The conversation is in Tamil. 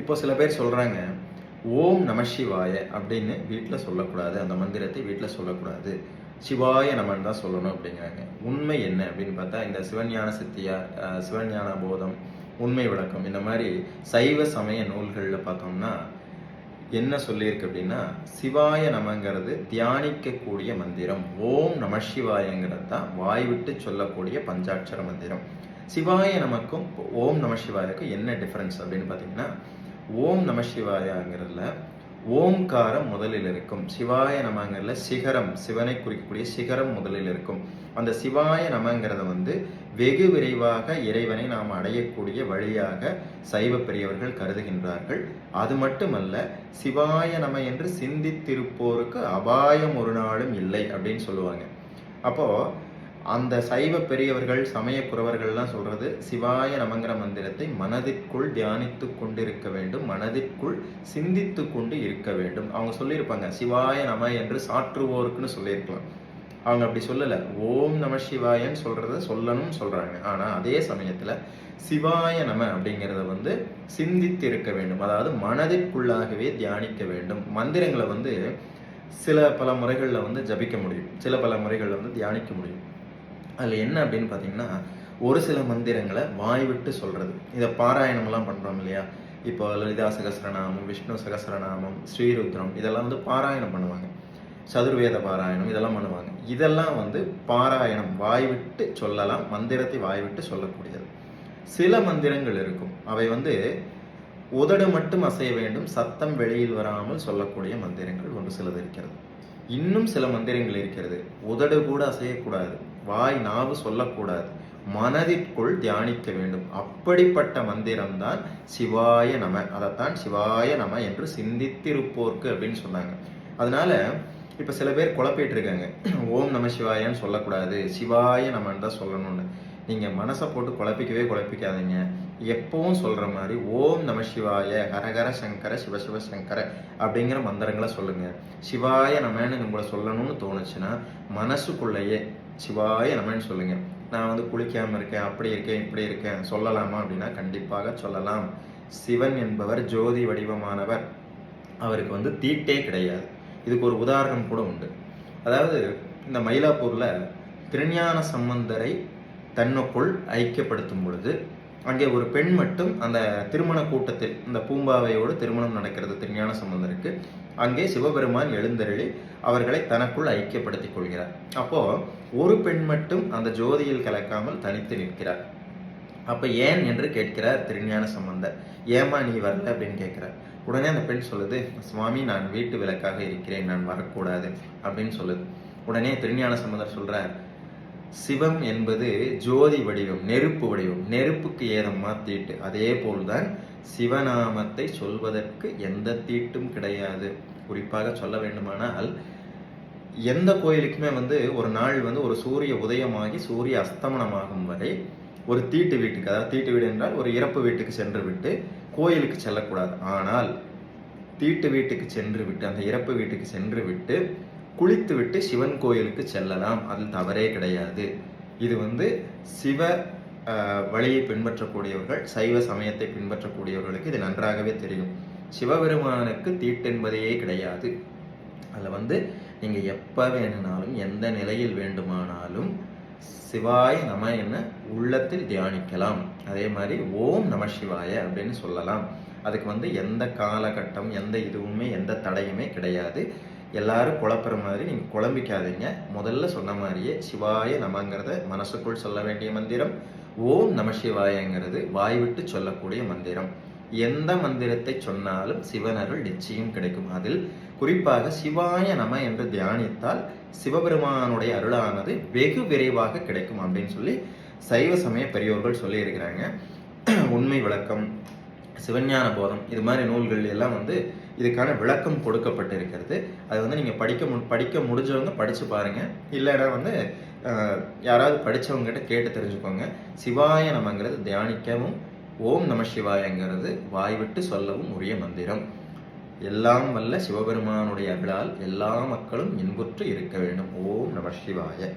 இப்போ சில பேர் சொல்கிறாங்க ஓம் நம சிவாய அப்படின்னு வீட்டில் சொல்லக்கூடாது அந்த மந்திரத்தை வீட்டில் சொல்லக்கூடாது. சிவாய நமன் தான் சொல்லணும் அப்படிங்கிறாங்க. உண்மை என்ன அப்படின்னு பார்த்தா இந்த சிவஞான சித்தியா சிவஞான போதம் உண்மை விளக்கம் இந்த மாதிரி சைவ சமய நூல்களில் பார்த்தோம்னா என்ன சொல்லியிருக்கு அப்படின்னா சிவாய நமங்கிறது தியானிக்கக்கூடிய மந்திரம். ஓம் நம சிவாயங்கிறது தான் வாய் விட்டு சொல்லக்கூடிய பஞ்சாட்சர மந்திரம். சிவாய நமக்கும் ஓம் நம சிவாயக்கும் என்ன டிஃப்ரென்ஸ் அப்படின்னு பார்த்தீங்கன்னா ஓம் நம சிவாயாங்கிறதுல ஓம்காரம் முதலில் இருக்கும். சிவாய நமங்கிறதுல சிகரம் சிவனை குறிக்கக்கூடிய சிகரம் முதலில் இருக்கும். அந்த சிவாய நமங்கிறத வந்து வெகு விரைவாக இறைவனை நாம் அடையக்கூடிய வழியாக சைவ பெரியவர்கள் கருதுகின்றார்கள். அது மட்டுமல்ல சிவாய நம என்று சிந்தித்திருப்போருக்கு அபாயம் ஒரு நாளும் இல்லை அப்படின்னு சொல்லுவாங்க. அப்போ அந்த சைவ பெரியவர்கள் சமய குறவர்கள்லாம் சொல்றது சிவாய நமங்கிற மந்திரத்தை மனதிற்குள் தியானித்து கொண்டிருக்க வேண்டும் மனதிற்குள் சிந்தித்து கொண்டு இருக்க வேண்டும். அவங்க சொல்லியிருப்பாங்க சிவாய நம என்று சாற்றுவோருக்குன்னு சொல்லியிருக்கலாம். அவங்க அப்படி சொல்லல. ஓம் நம சிவாயன்னு சொல்றத சொல்லணும்னு சொல்றாங்க. ஆனா அதே சமயத்துல சிவாய நம அப்படிங்கிறத வந்து சிந்தித்து இருக்க வேண்டும். அதாவது மனதிற்குள்ளாகவே தியானிக்க வேண்டும். மந்திரங்களை வந்து சில பல முறைகளில் வந்து ஜபிக்க முடியும். சில பல முறைகளில் வந்து தியானிக்க முடியும். அதில் என்ன அப்படின்னு பார்த்தீங்கன்னா ஒரு சில மந்திரங்களை வாய் விட்டு சொல்கிறது இதை பாராயணம்லாம் பண்ணுறோம் இல்லையா? இப்போ லலிதா சகஸ்ரநாமம் விஷ்ணு சகஸ்ரநாமம் ஸ்ரீருத்ரம் இதெல்லாம் வந்து பாராயணம் பண்ணுவாங்க. சதுர்வேத பாராயணம் இதெல்லாம் பண்ணுவாங்க. இதெல்லாம் வந்து பாராயணம் வாய் விட்டு சொல்லலாம் மந்திரத்தை வாய் விட்டு சொல்லக்கூடியது. சில மந்திரங்கள் இருக்கும். அவை வந்து உதடு மட்டும் அசைய வேண்டும் சத்தம் வெளியில் வராமல் சொல்லக்கூடிய மந்திரங்கள் ஒன்று சிலது இருக்கிறது. இன்னும் சில மந்திரங்கள் இருக்கிறது. உதடு கூட அசையக்கூடாது. வாய் நாவு சொல்லக்கூடாது. மனதிற்குள் தியானிக்க வேண்டும். அப்படிப்பட்ட மந்திரம்தான் சிவாய நம. அதைத்தான் சிவாய நம என்று சிந்தித்திருப்போர்க்கு அப்படின்னு சொன்னாங்க. அதனால இப்ப சில பேர் குழப்பிட்டு இருக்காங்க ஓம் நம சிவாயன்னு சொல்லக்கூடாது. சிவாய நமன்னு தான் சொல்லணும்னு. நீங்க மனசை போட்டு குழப்பிக்கவே குழப்பிக்காதீங்க. எப்பவும் சொல்ற மாதிரி ஓம் நம சிவாய ஹரஹர சங்கர சிவசிவ சங்கர அப்படிங்கிற மந்திரங்களை சொல்லுங்க. சிவாய நமன்னு உங்களை சொல்லணும்னு தோணுச்சுன்னா மனசுக்குள்ளேயே சிவாய நமன்னு சொல்லுங்க. நான் வந்து குளிக்காமல் இருக்கேன் அப்படி இருக்கேன் இப்படி இருக்கேன் சொல்லலாமா அப்படின்னா கண்டிப்பாக சொல்லலாம். சிவன் என்பவர் ஜோதி வடிவமானவர். அவருக்கு வந்து தீட்டே கிடையாது. இதுக்கு ஒரு உதாரணம் கூட உண்டு. அதாவது இந்த மயிலாப்பூரில் திருஞான சம்பந்தரை தன்னுக்குள் ஐக்கியப்படுத்தும் பொழுது அங்கே ஒரு பெண் மட்டும் அந்த திருமண கூட்டத்தில் இந்த பூம்பாவையோடு திருமணம் நடக்கிறது திருஞான சம்பந்தருக்கு. அங்கே சிவபெருமான் எழுந்தருளி அவர்களை தனக்குள் ஐக்கியப்படுத்திக் கொள்கிறார். அப்போ ஒரு பெண் மட்டும் அந்த ஜோதியில் கலக்காமல் தனித்து நிற்கிறார். அப்ப ஏன் என்று கேட்கிறார் திருஞான சம்பந்தர். ஏமா நீ வரல அப்படின்னு கேட்கிறார். உடனே அந்த பெண் சொல்லுது சுவாமி நான் வீட்டு விளக்காக இருக்கிறேன் நான் வரக்கூடாது அப்படின்னு சொல்லுது. உடனே திருஞான சம்பந்தர் சொல்றார் சிவம் என்பது ஜோதி வடிவம் நெருப்பு வடிவம். நெருப்புக்கு ஏதம் மாத்தீட்டு அதே போல்தான் சிவநாமத்தை சொல்வதற்கு எந்த தீட்டும் கிடையாது. குறிப்பாக சொல்ல வேண்டுமானால் எந்த கோயிலுக்குமே வந்து ஒரு நாள் வந்து ஒரு சூரிய உதயமாகி சூரிய அஸ்தமனமாகும் வரை ஒரு தீட்டு வீட்டுக்கு அதாவது தீட்டு வீடு என்றால் ஒரு இறப்பு வீட்டுக்கு சென்று விட்டு கோயிலுக்கு செல்லக்கூடாது. ஆனால் தீட்டு வீட்டுக்கு சென்று விட்டு அந்த இறப்பு வீட்டுக்கு சென்று விட்டு குளித்துவிட்டு சிவன் கோயிலுக்கு செல்லலாம். அதில் தவறே கிடையாது. இது வந்து சிவ ஆஹ், வழியை பின்பற்றக்கூடியவர்கள் சைவ சமயத்தை பின்பற்றக்கூடியவர்களுக்கு இது நன்றாகவே தெரியும். சிவபெருமானுக்கு தீட்டென்பதையே கிடையாது. அதில் வந்து நீங்கள் எப்போ வேணுனாலும் எந்த நிலையில் வேண்டுமானாலும் சிவாய நம என்ன உள்ளத்தில் தியானிக்கலாம். அதே மாதிரி ஓம் நம சிவாய அப்படின்னு சொல்லலாம். அதுக்கு வந்து எந்த காலகட்டம் எந்த இதுவுமே எந்த தடையுமே கிடையாது. எல்லாரும் குழப்புற மாதிரி நீங்கள் குழம்பிக்காதீங்க. முதல்ல சொன்ன மாதிரியே சிவாய நமங்கிறத மனசுக்குள் சொல்ல வேண்டிய மந்திரம். ஓம் நம சிவாயங்கிறது வாய்விட்டு சொல்லக்கூடிய மந்திரம். எந்த மந்திரத்தை சொன்னாலும் சிவனருள் நிச்சயம் கிடைக்கும். அதில் குறிப்பாக சிவாய நம என்று தியானித்தால் சிவபெருமானுடைய அருளானது வெகு விரைவாக கிடைக்கும் அப்படின்னு சொல்லி சைவ சமய பெரியோர்கள் சொல்லியிருக்கிறாங்க. உண்மை விளக்கம் சிவஞான போதம் இது மாதிரி நூல்கள் எல்லாம் வந்து இதுக்கான விளக்கம் கொடுக்கப்பட்டிருக்கிறது. அது வந்து நீங்கள் படிக்க மு படிக்க முடிஞ்சவங்க படித்து பாருங்கள் இல்லைன்னா வந்து யாராவது படித்தவங்ககிட்ட கேட்டு தெரிஞ்சுக்கோங்க. சிவாய நமங்கிறது தியானிக்கவும் ஓம் நம சிவாயங்கிறது வாய் விட்டு சொல்லவும் உரிய மந்திரம். எல்லாம் வல்ல சிவபெருமானுடைய அருளால் எல்லா மக்களும் இன்புற்று இருக்க வேண்டும். ஓம் நம சிவாய.